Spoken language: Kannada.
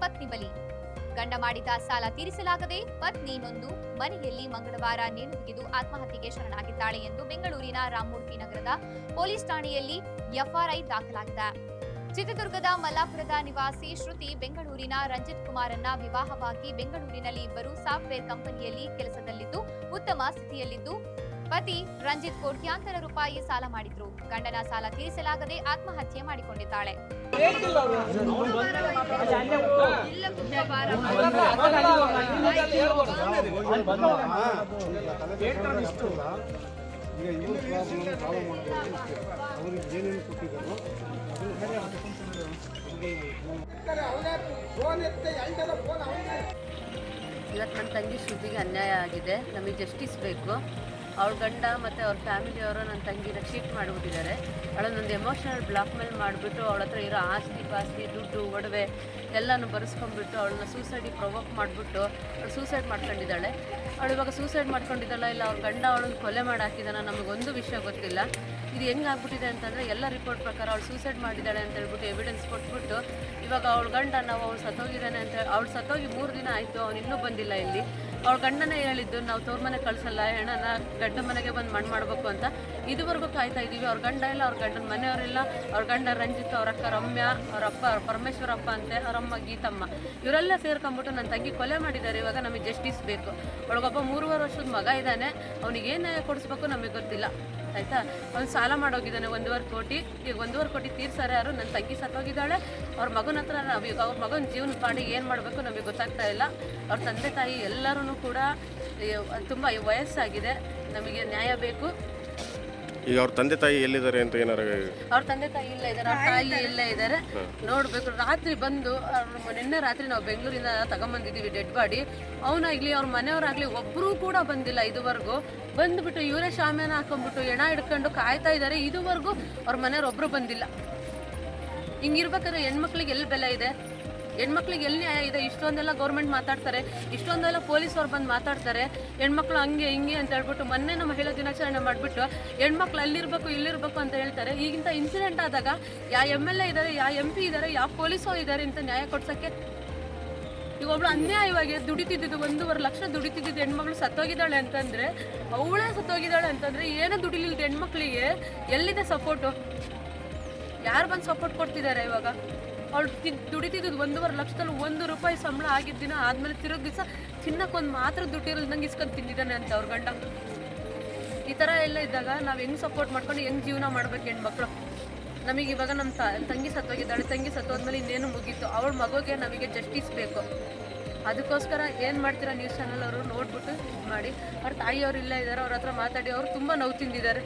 ಪತ್ನಿ ಬಲಿ. ಗಂಡ ಮಾಡಿದ ಸಾಲ ತೀರಿಸಲಾಗದೆ ಪತ್ನಿ ನೊಂದು ಮನೆಯಲ್ಲಿ ಮಂಗಳವಾರ ನೇಣುಬಿಗಿದು ಆತ್ಮಹತ್ಯೆಗೆ ಶರಣಾಗಿದ್ದಾಳೆ ಎಂದು ಬೆಂಗಳೂರಿನ ರಾಮಮೂರ್ತಿ ನಗರದ ಪೊಲೀಸ್ ಠಾಣೆಯಲ್ಲಿ ಎಫ್ಆರ್ಐ ದಾಖಲಾಗಿದೆ. ಚಿತ್ರದುರ್ಗದ ಮಲ್ಲಾಪುರದ ನಿವಾಸಿ ಶ್ರುತಿ ಬೆಂಗಳೂರಿನ ರಂಜಿತ್ ಕುಮಾರನ್ನ ವಿವಾಹವಾಗಿ ಬೆಂಗಳೂರಿನಲ್ಲಿ ಇಬ್ಬರು ಸಾಫ್ಟ್ವೇರ್ ಕಂಪನಿಯಲ್ಲಿ ಕೆಲಸದಲ್ಲಿದ್ದು, ಉತ್ತಮ ಸ್ಥಿತಿಯಲ್ಲಿದ್ದು ಪತಿ ರಂಜಿತ್ ಕೋಟ್ಯಾಂತರ ರೂಪಾಯಿ ಸಾಲ ಮಾಡಿದ್ರು. ಗಂಡನ ಸಾಲ ತೀರಿಸಲಾಗದೆ ಆತ್ಮಹತ್ಯೆ ಮಾಡಿಕೊಂಡಿದ್ದಾಳೆ. ಇವತ್ತು ನನ್ನ ತಂಗಿ ಶ್ರುತಿಗೆ ಅನ್ಯಾಯ ಆಗಿದೆ. ನಮಗೆ ಜಸ್ಟಿಸ್ ಬೇಕು. ಅವಳ ಗಂಡ ಮತ್ತು ಅವ್ರ ಫ್ಯಾಮಿಲಿಯವರು ನನ್ನ ತಂಗಿನ ಚೀಟ್ ಮಾಡಿಬಿಟ್ಟಿದ್ದಾರೆ. ಅವಳನ್ನೊಂದು ಎಮೋಷನಲ್ ಬ್ಲಾಕ್ ಮೇಲೆ ಮಾಡಿಬಿಟ್ಟು ಅವಳ ಹತ್ರ ಇರೋ ಆಸ್ತಿ ಪಾಸ್ತಿ, ದುಡ್ಡು, ಒಡವೆ ಎಲ್ಲನೂ ಬರೆಸ್ಕೊಂಡ್ಬಿಟ್ಟು ಅವಳನ್ನ ಸೂಸೈಡಿಗೆ ಪ್ರೊವೋಕ್ ಮಾಡಿಬಿಟ್ಟು ಅವಳು ಸೂಸೈಡ್ ಮಾಡ್ಕೊಂಡಿದ್ದಾಳೆ. ಅವಳು ಇವಾಗ ಸೂಸೈಡ್ ಮಾಡ್ಕೊಂಡಿದ್ದಾಳ ಇಲ್ಲ ಅವ್ರ ಗಂಡ ಅವಳನ್ನ ಕೊಲೆ ಮಾಡಿ ಹಾಕಿದಾನ ನಮಗೊಂದು ವಿಷಯ ಗೊತ್ತಿಲ್ಲ. ಇದು ಹೆಂಗೆ ಆಗ್ಬಿಟ್ಟಿದೆ ಅಂತಂದರೆ ಎಲ್ಲ ರಿಪೋರ್ಟ್ ಪ್ರಕಾರ ಅವಳು ಸೂಸೈಡ್ ಮಾಡಿದ್ದಾಳೆ ಅಂತ ಹೇಳ್ಬಿಟ್ಟು ಎವಿಡೆನ್ಸ್ ಕೊಟ್ಬಿಟ್ಟು ಇವಾಗ ಅವಳ ಗಂಡ ನಾವು ಅವ್ಳು ಸತ್ತೋಗಿದ್ದಾನೆ ಅಂತ ಅವಳು ಸತ್ತೋಗಿ ಮೂರು ದಿನ ಆಯಿತು, ಅವನು ಇನ್ನೂ ಬಂದಿಲ್ಲ ಇಲ್ಲಿ. ಅವಳ ಗಂಡನೇ ಹೇಳಿದ್ದು, ನಾವು ತೋರ್ ಮನೆ ಕಳ್ಸಲ್ಲ, ಹೆಣನ ಗಂಡ ಮನೆಗೆ ಬಂದು ಮಣ್ಣು ಮಾಡಬೇಕು ಅಂತ. ಇದುವರೆಗೂ ಕಾಯ್ತಾ ಇದ್ದೀವಿ ಅವ್ರ ಗಂಡ ಇಲ್ಲ, ಅವ್ರ ಗಂಡನ ಮನೆಯವರಿಲ್ಲ ಅವ್ರ ಗಂಡ ರಂಜಿತ್, ಅವ್ರ ಅಕ್ಕ ರಮ್ಯ, ಅವ್ರ ಅಪ್ಪ ಅವ್ರ ಪರಮೇಶ್ವರಪ್ಪ ಅಂತೆ ಅವರಮ್ಮ ಗೀತಮ್ಮ. ಇವರೆಲ್ಲ ಸೇರ್ಕೊಂಡ್ಬಿಟ್ಟು ನನ್ನ ತಂಗಿ ಕೊಲೆ ಮಾಡಿದ್ದಾರೆ ಇವಾಗ ನಮಗೆ ಜಸ್ಟಿಸ್ ಬೇಕು. ಒಳಗೊಬ್ಬ ಮೂರುವರೆ ವರ್ಷದ ಮಗ ಇದ್ದಾನೆ ಅವನಿಗೆ ಏನು ಕೊಡಿಸ್ಬೇಕು ನಮಗೆ ಗೊತ್ತಿಲ್ಲ. ಆಯಿತಾ? ಅವ್ನು ಸಾಲ ಮಾಡೋಗಿದ್ದಾನೆ, ಒಂದೂವರೆ ಕೋಟಿ. ಈಗ ಒಂದೂವರೆ ಕೋಟಿ ತೀರ್ಸಾರೆ ಯಾರು? ನನ್ನ ತಂಗಿ ಸತ್ತೋಗಿದ್ದಾಳೆ. ಅವ್ರ ಮಗನ ಹತ್ರ ನಾವು ಈಗ ಅವ್ರ ಮಗನ ಜೀವನ ಮಾಡಿ ಏನು ಮಾಡಬೇಕು ನಮಗೆ ಗೊತ್ತಾಗ್ತಾ ಇಲ್ಲ. ಅವ್ರ ತಂದೆ ತಾಯಿ ಎಲ್ಲರೂ ಕೂಡ ತುಂಬ ವಯಸ್ಸಾಗಿದೆ. ನಮಗೆ ನ್ಯಾಯ ಬೇಕು. ಈಗ ಅವ್ರ ತಂದೆ ತಾಯಿ ಎಲ್ಲಿದ್ದಾರೆ ಅಂತ ಏನಾರ ಅವ್ರ ತಂದೆ ತಾಯಿ ಇಲ್ಲ ಇದ್ದಾರೆ ಅವ್ರ ತಾಯಿ ಇಲ್ಲೇ ಇದ್ದಾರೆ. ನೋಡ್ಬೇಕು ರಾತ್ರಿ ಬಂದು ಅವ್ರ ನಿನ್ನೆ ರಾತ್ರಿ ನಾವು ಬೆಂಗಳೂರಿಂದ ತಗೊಂಬಂದಿದ್ದೀವಿ ಡೆಡ್ ಬಾಡಿ ಅವನಾಗ್ಲಿ ಅವ್ರ ಮನೆಯವರಾಗ್ಲಿ ಒಬ್ರು ಕೂಡ ಬಂದಿಲ್ಲ ಇದುವರೆಗೂ. ಬಂದ್ಬಿಟ್ಟು ಇವರೇ ಶಾಮಿಯಾನ ಹಾಕೊಂಡ್ಬಿಟ್ಟು ಎಣ ಹಿಡ್ಕೊಂಡು ಕಾಯ್ತಾ ಇದ್ದಾರೆ. ಇದುವರೆಗೂ ಅವ್ರ ಮನೆಯವ್ರು ಒಬ್ರು ಬಂದಿಲ್ಲ. ಹಿಂಗಿರ್ಬೇಕಾದ್ರೆ ಹೆಣ್ಮಕ್ಳಿಗೆ ಎಲ್ಲಿ ಬೆಲೆ ಇದೆ? ಹೆಣ್ಮಕ್ಳಿಗೆ ಎಲ್ಲಿ ನ್ಯಾಯ ಇದೆ? ಇಷ್ಟೊಂದೆಲ್ಲ ಗೌರ್ಮೆಂಟ್ ಮಾತಾಡ್ತಾರೆ. ಇಷ್ಟೊಂದೆಲ್ಲ ಪೊಲೀಸವ್ರು ಬಂದು ಮಾತಾಡ್ತಾರೆ. ಹೆಣ್ಮಕ್ಳು ಹಂಗೆ, ಹಿಂಗೆ ಅಂತ ಹೇಳ್ಬಿಟ್ಟು ಮೊನ್ನೆ ನಮ್ಮ ಮಹಿಳಾ ದಿನಾಚರಣೆ ಮಾಡಿಬಿಟ್ಟು ಹೆಣ್ಮಕ್ಳು ಅಲ್ಲಿರ್ಬೇಕು, ಇಲ್ಲಿರ್ಬೇಕು ಅಂತ ಹೇಳ್ತಾರೆ. ಈಗಿಂತ ಇನ್ಸಿಡೆಂಟ್ ಆದಾಗ ಯಾವ ಎಂ ಎಲ್ ಎ ಇದ್ದಾರೆ ಯಾವ ಎಂ ಪಿ ಇದ್ದಾರೆ ಯಾವ ಪೊಲೀಸೋ ಇದ್ದಾರೆ ಅಂತ ನ್ಯಾಯ ಕೊಡ್ಸೋಕ್ಕೆ ಈಗ ಒಬ್ಳು ಅನ್ಯಾಯವಾಗಿ ದುಡಿತಿದ್ದು ಒಂದೂವರೆ ಲಕ್ಷ ದುಡಿತಿದ್ದು ಹೆಣ್ಮಕ್ಳು ಸತ್ತೋಗಿದ್ದಾಳೆ ಅಂತಂದ್ರೆ, ಅವಳೇ ಸತ್ತೋಗಿದ್ದಾಳೆ ಅಂತಂದ್ರೆ ಏನು ದುಡಿಲಿಲ್ದ ಹೆಣ್ಮಕ್ಳಿಗೆ ಎಲ್ಲಿದೆ ಸಪೋರ್ಟು ಯಾರು ಬಂದು ಸಪೋರ್ಟ್ ಕೊಡ್ತಿದ್ದಾರೆ ಇವಾಗ? ಅವಳು ದುಡಿತಿದ್ದು ಒಂದೂವರೆ ಲಕ್ಷದಲ್ಲಿ ಒಂದು ರೂಪಾಯಿ ಸಂಬಳ ಆಗಿದ್ದ ದಿನ ಆದ್ಮೇಲೆ ತಿರುಗಿ ದಿವಸ ತಿನ್ನಕ್ಕೊಂದು ಮಾತ್ರ ದುಡ್ಡಿರಲ್ದಂಗೆ ಇಸ್ಕೊಂಡು ತಿಂದಿದ್ದಾನೆ ಅಂತ ಅವ್ರ ಗಂಡ. ಈ ಥರ ಎಲ್ಲ ಇದ್ದಾಗ ನಾವು ಹೆಂಗೆ ಸಪೋರ್ಟ್ ಮಾಡ್ಕೊಂಡು ಹೆಂಗೆ ಜೀವನ ಮಾಡ್ಬೇಕು ಹೆಣ್ಮಕ್ಳು? ನಮಗೆ ಇವಾಗ ನಮ್ಮ ತಂಗಿ ಸತ್ತೋಗಿದ್ದಾಳೆ, ತಂಗಿ ಸತ್ತೋದ್ಮೇಲೆ ಇನ್ನೇನು ಮುಗೀತು. ಅವಳ ಮಗುಗೆ ನಮಗೆ ಜಸ್ಟಿಸ್ ಬೇಕು. ಅದಕ್ಕೋಸ್ಕರ ಏನು ಮಾಡ್ತೀರಾ ನ್ಯೂಸ್ ಚಾನಲ್ ಅವರು ನೋಡ್ಬಿಟ್ಟು ಮಾಡಿ. ಅವ್ರ ತಾಯಿಯವರು ಇಲ್ಲ ಇದ್ದಾರೆ ಅವ್ರ ಹತ್ರ ಮಾತಾಡಿ, ಅವರು ತುಂಬ ನೋವು ತಿಂದಿದ್ದಾರೆ.